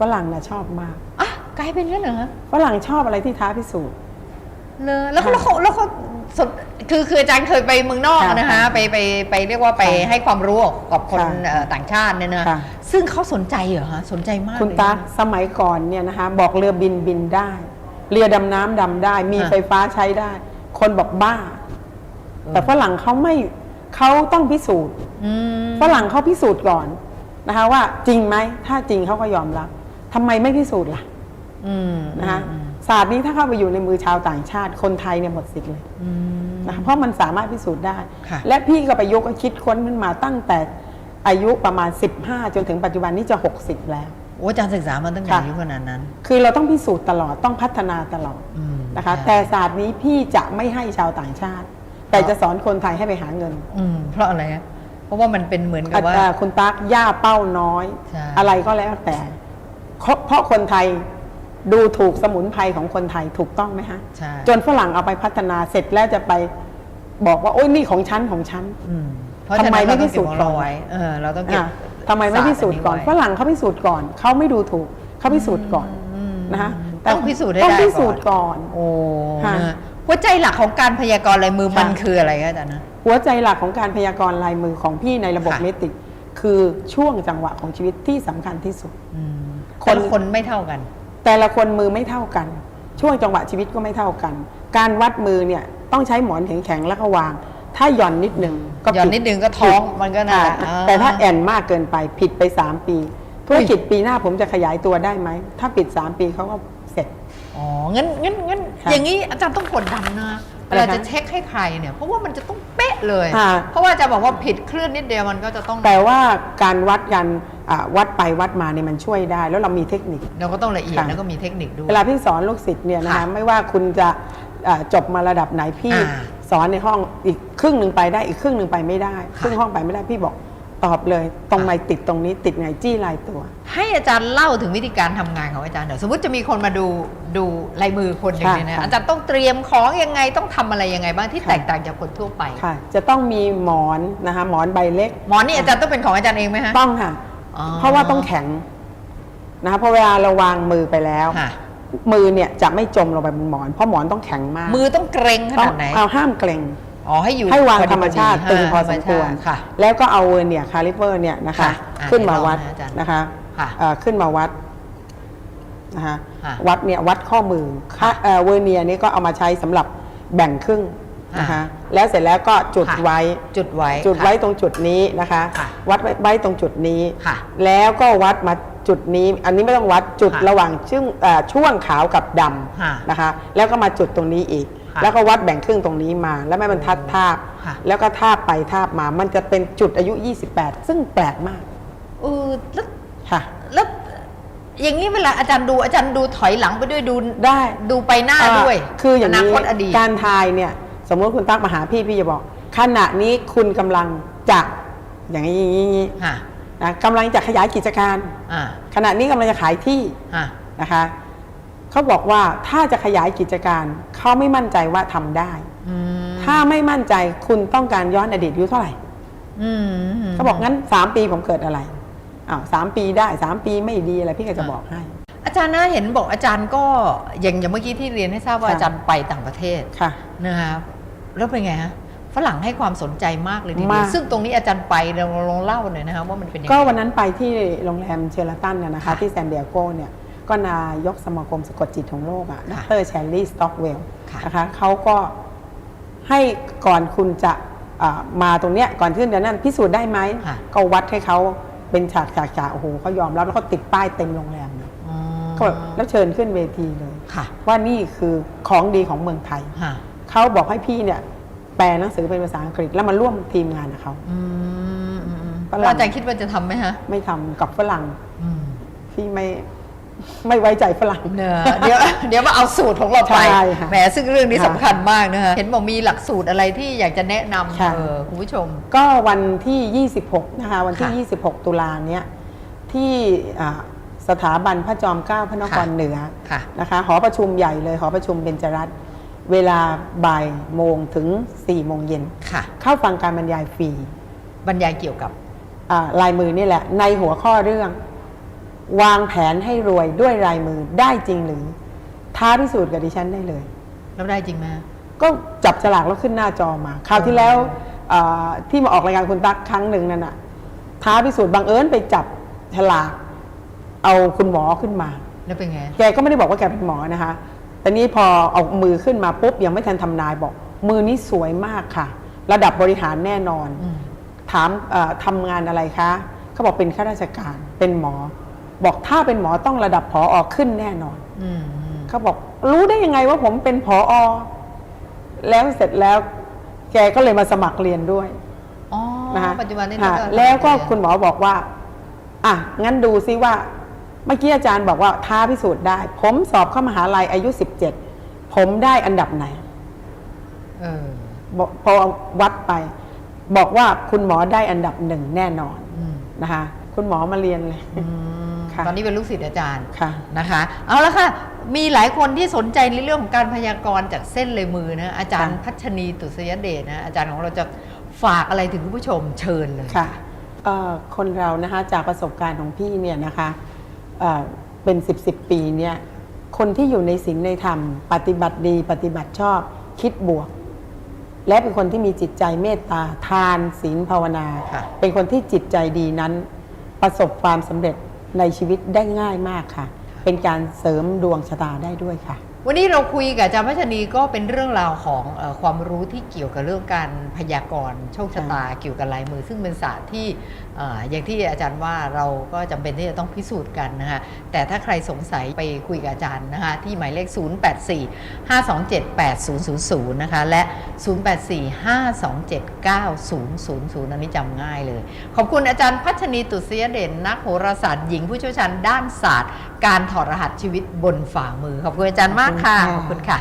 ฝรั่งนะชอบมากอะกลายเป็นงั้นเหรอฝรั่งชอบอะไรที่ท้าพิสูจน์เลยแล้วเขาแล้วเขาแล้วเขาสนคือคืออาจารย์เคยไปเมืองนอกค่ะนะคะไปไปไปเรียกว่าไปค่ะให้ความรู้กับคนค่ะเอ่อต่างชาติเนี่ยนะค่ะ ซึ่งเขาสนใจเหรอฮะสนใจมากคุณเลยตั๊กนะสมัยก่อนเนี่ยนะคะ บอกเรือบินบินได้ เรือดำน้ำดำได้ มีอะไฟฟ้าใช้ได้ คนบอกบ้าแต่ฝรั่งเขาไม่เขาต้องพิสูจน์ อืม ฝรั่งเขาพิสูจน์ก่อนนะคะว่าจริงไหม ถ้าจริงเขาก็ยอมรับ ทำไมไม่พิสูจน์ล่ะอืมนะคะอืมศาสตร์นี้ถ้าเข้าไปอยู่ในมือชาวต่างชาติ คนไทยเนี่ยหมดสิทธิ์เลยอืมนะคะเพราะมันสามารถพิสูจน์ได้ค่ะและพี่ก็ไปยกคิดค้นขึ้นมาตั้งแต่อายุประมาณ 15 จนถึงปัจจุบันนี้จะ 60 แล้วโอ้อาจารย์ศึกษามาตั้งแต่ค่ะอายุขนาดนั้น คือเราต้องพิสูจน์ตลอดต้องพัฒนาตลอดอืมนะคะใช่แต่ศาสตร์นี้พี่จะไม่ให้ชาวต่างชาติ แต่จะสอนคนไทยให้ไปหาเงิน อืมเพราะอะไรฮะเพราะว่ามันเป็นเหมือนกับว่าอ่าคุณตั๊กย่าเป้าน้อยใช่อะไรก็แล้วแต่ เพราะเพราะคนไทยดูถูกสมุนไพรของคนไทยถูกต้องไหมฮะ ใช่ จนฝรั่งเอาไปพัฒนาเสร็จแล้วจะไปบอกว่า โอ้ยนี่ของฉันของฉันอืมเพราะทำฉะไมนั้นไม่เราพิต้องสูเก็บจน์ของเราก่อนไว้เออเราต้องเก็บอะทำไมไม่พิสูจน์ก่อนศาสตฝร์รั่งเขาพิสูจน์ก่อนเขาไม่ดูถูกเขาพิสูจน์ก่อนอืมนะคะต้องพิสูจน์ให้ต้องได้พิสูจน์ก่อน โอ้ค่ะ นะหัวใจหลักของการพยากรณ์ลายมือค่ะมันคืออะไรคะอาจารย์นะ หัวใจหลักของการพยากรณ์ลายมือของพี่ในระบบค่ะ เมติก คือช่วงจังหวะของชีวิตที่สำคัญที่สุด อืม คคนนคนไม่เท่ากัน แต่ละคนมือไม่เท่ากัน ช่วงจังหวะชีวิตก็ไม่เท่ากัน การวัดมือเนี่ยต้องใช้หมอนแข็งๆแล้วก็วาง ถ้าหย่อนนิดหนึ่งก็หย่อนผินิดนึงก็ท้องมันก็น่าอ่าอ่าแต่ถ้าแอนมากเกินไปผิดไป3ปีธุรกิจปีหน้าผมจะขยายตัวได้ไหม ถ้าปิด3ปีเขาก็เสร็จอ๋องั้นงั้นงั้นค่ะอย่างนี้อาจารย์ต้องกดดันนะเวอะไรลาคะจะเช็คให้ใครเนี่ยเพราะว่ามันจะต้องเป๊ะเลยอ่าเพราะว่าอาจะบอกว่าผิดคลื่นนิดเดียวมันก็จะต้อง แต่ว่าการวัดกันอ่า วัดไปวัดมาเนี่ยมันช่วยได้ แล้วเรามีเทคนิค เราก็ต้องละเอียดค่ะ แล้วก็มีเทคนิคด้วย เวลาพี่สอนลูกศิษย์เนี่ยนะค่ะคะไม่ว่าคุณจะอ่าจบมาระดับไหนพี่อ่าสอนในห้องอีกครึ่งหนึ่งไปได้อีกครึ่งหนึ่งไปไม่ได้ครึ่งห้องไปไม่ได้พี่บอกตอบเลย ตรงไหนติดตรงนี้ติดไงจี้ลายตัว ให้อาจารย์เล่าถึงวิธีการทำงานของอาจารย์เดี๋ยวสมมติจะมีคนมาดูดูลายมือคนหนึ่งเนี่ยนะค่ะ อาจารย์ต้องเตรียมของยังไงต้องทำอะไรยังไงบ้างที่ค่ะแตกต่างจากคนทั่วไปค่ะ จะต้องมีหมอนนะคะหมอนใบเล็ก หมอนี่อาจารย์ต้องเป็นของอาจารย์เองไหมฮะ ต้องค่ะ อ๋อเพราะว่าต้องแข็งนะคะเพราะเวลาเราวางมือไปแล้ว ค่ะมือเนี่ยจะไม่จมลงไปบนหมอน เพราะหมอนต้องแข็งมากมือต้องเกรงขต้อนาดไหนเอาห้ามเกรงอ๋อให้อยู่ให้วางพอดีธรรมชาติพอดีตึงพอสมควรธรรมชาติค่ะ แล้วก็เอาเวอร์เนี่ยคาลิเปอร์เนี่ยนะคะ ค่ะอะขึ้นมาวัดให้ลองนะอาจารย์นะคะค่ะเอ่อขึ้นมาวัดนะคะค่ะวัดเนี่ยวัดข้อมือค่ะเอ่อเวอร์เนียนี่ก็เอามาใช้สำหรับแบ่งครึ่ง นะคะค่ะแล้วเสร็จแล้วก็จุดค่ะไว้จุดไว้จุดไว้ค่ะตรงจุดนี้นะคะค่ะวัดไว้ไว้ตรงจุดนี้ค่ะแล้วก็วัดมาจุดนี้ อันนี้ไม่ต้องวัดจุดค่ะระหว่างช่วงเอ่อช่วงขาวกับดค่ะำนะคะ แล้วก็มาจุดตรงนี้อีกค่ะแล้วก็วัดแบ่งครึ่งตรงนี้มา แล้วแม่บรรทัดทาบค่ะแล้วก็ทาบไปทาบมา มันจะเป็นจุดอายุ 28 ซึ่งแปลกมากเออแล้วค่ะแล้วอย่างนี้เวลาอาจารย์ดูอาจารย์ดูถอยหลังไปด้วยดูได้ดูไปหน้าด้วยอ่าคืออย่างนานี้คตอดีตการทายเนี่ย สมมติคุณตั๊กมาหาพี่พี่จะบอกขณะนี้คุณกำลังจะอย่างนี้อย่างนี้อย่างนี้ค่ะนะกำลังจะขยายกิจการอ่าขณะนี้กำลังจะขายที่อ่านะคะเขาบอกว่าถ้าจะขยายกิจการเขาไม่มั่นใจว่าทำได้อืมถ้าไม่มั่นใจคุณต้องการย้อนอดีตอายุเท่าไหร่อืมเขาบอกงั้น3ปีผมเกิดอะไรอ้าวสามปีได้3ปีไม่ดีอะไรพี่ก็จะบอกให้ อาจารย์นะเห็นบอกอาจารย์ก็อย่างอย่างเมื่อกี้ที่เรียนให้ทราบว่าค่ะอาจารย์ไปต่างประเทศค่ะนะคะ แล้วเป็นไงฮะฝรั่งให้ความสนใจมากเลยทีเดียวมาก ซึ่งตรงนี้อาจารย์ไปเราลองเล่าหน่อยนะคะว่ามันเป็นยังไง ก็วันนั้นไปที่โรงแรมเชอร์ตันนะนะคะค่ะที่แซนเดียโกเนี่ยก็นายกสมาคมสะกดจิตของโลกอะดค่ะรแชร์ลีย์สต็อกเวลค่ะ นะคะเขาก็ให้ก่อนคุณจะอ่ามาตรงเนี้ยก่อนขึ้นเดี๋ยวนั้นพิสูจน์ได้ไหม ค่ะก็วัดให้เขาเป็นฉากฉากฉากโอ้โหเขายอมรับแล้วเขาติดป้ายเต็มโรงแรมเลยอ๋อเขาแบบแล้วเชิญขึ้นเวทีเลย ค่ะว่านี่คือของดีของเมืองไทย ค่ะ เขาบอกให้พี่เนี่ย แปลหนังสือเป็นภาษาอังกฤษแล้วมาร่วมทีมงานกับเขาอืมอืมอืมฝรั่งแล้วอาจารย์คิดว่าจะทำไหมฮะไม่ทำกับฝรั่งอืมพี่ไม่ไม่ไว้ใจฝรั่ง เนอะเดี๋ยวเดี๋ยวมาเอาสูตรของเราไปใช่ค่ะแหมซึ่งเรื่องนี้ค่ะสำคัญมากนะคะเห็นบอกมีหลักสูตรอะไรที่อยากจะแนะนำค่ะ เออคุณผู้ชม ก็วันที่ 26 นะคะ วันที่ค่ะ26 ตุลาเนี้ยที่อ่าสถาบันพระจอมเกล้าพระนครค่ะ เหนือค่ะ นะคะหอประชุมใหญ่เลยหอประชุมเบญจรัตน์ เวลาบ่ายโมงถึง4โมงเย็นค่ะ เข้าฟังการบรรยายฟรีบรรยายเกี่ยวกับอ่าลายมือนี่แหละ ในหัวข้อเรื่อง วางแผนให้รวยด้วยลายมือได้จริงหรือ ท้าพิสูจน์กับดิฉันได้เลย แล้วได้จริงไหม ก็จับฉลากแล้วขึ้นหน้าจอมา คราวที่แล้วเอ่อที่มาออกรายการคุณตั๊กครั้งหนึ่งนั่นน่ะท้าพิสูจน์บังเอิญไปจับฉลากเอาคุณหมอขึ้นมา แล้วเป็นไง แกก็ไม่ได้บอกว่าแกเป็นหมอนะคะ แต่นี่พอเอามือขึ้นมาปุ๊บยังไม่ทันทำนายบอก มือนี้สวยมากค่ะ ระดับบริหารแน่นอนอืมถามเอ่อทำงานอะไรคะเขาบอกเป็นข้าราชการเป็นหมอ บอกถ้าเป็นหมอต้องระดับผออขึ้นแน่นอนอืมอืมเขาบอกรู้ได้ยังไงว่าผมเป็นผออแล้วเสร็จแล้ว แกก็เลยมาสมัครเรียนด้วยอ๋อนะคะปัจจุบันนี้ค่ะท่านแล้วก็เรียนคุณหมอบอกว่า อะงั้นดูซิว่า เมื่อกี้อาจารย์บอกว่าท้าพิสูจน์ได้ ผมสอบเข้ามหาลัยอายุ 17 ผมได้อันดับไหนเออบอกพอวัดไป บอกว่าคุณหมอได้อันดับหนึ่งแน่นอนอืมนะคะ คุณหมอมาเรียนเลยอืมค่ะตอนนี้เป็นลูกศิษย์อาจารย์ค่ะนะคะ เอาละค่ะ มีหลายคนที่สนใจในเรื่องของการพยากรณ์จากเส้นเลยมือนะอาจารย์ค่ะพัชนีตุสยเดชนะอาจารย์ของเราจะฝากอะไรถึงคุณผู้ชมเชิญเลยค่ะเอ่อคนเรานะคะจากประสบการณ์ของพี่เนี่ยนะคะ เอ่อเป็นสิบสิบปีเนี่ยคนที่อยู่ในศีลในธรรม ปฏิบัติดี ปฏิบัติชอบ คิดบวก และเป็นคนที่มีจิตใจเมตตาทานศีลภาวนาค่ะเป็นคนที่จิตใจดีนั้น ประสบความสำเร็จในชีวิตได้ง่ายมากค่ะ เป็นการเสริมดวงชะตาได้ด้วยค่ะ วันนี้เราคุยกับอาจารย์พัชนีก็เป็นเรื่องราวของเออความรู้ที่เกี่ยวกับเรื่องการพยากรณ์โชคชะตาเกี่ยวกับลายมือ ซึ่งเป็นศาสตร์ที่เอออย่างที่อาจารย์ว่าเราก็จำเป็นที่จะต้องพิสูจน์กันนะคะแต่ถ้าใครสงสัยไปคุยกับอาจารย์นะคะที่หมายเลข 084 527 8000 นะคะและ 084 527 9000 อันนี้จำง่ายเลย ขอบคุณอาจารย์พัชนีตุสยเด่นนักโหราศาสตร์หญิงผู้เชี่ยวชาญด้านศาสตร์ การถอดรหัสชีวิตบนฝ่ามือขอบคุณอาจารย์มากค่ะ ขอบคุณค่ะ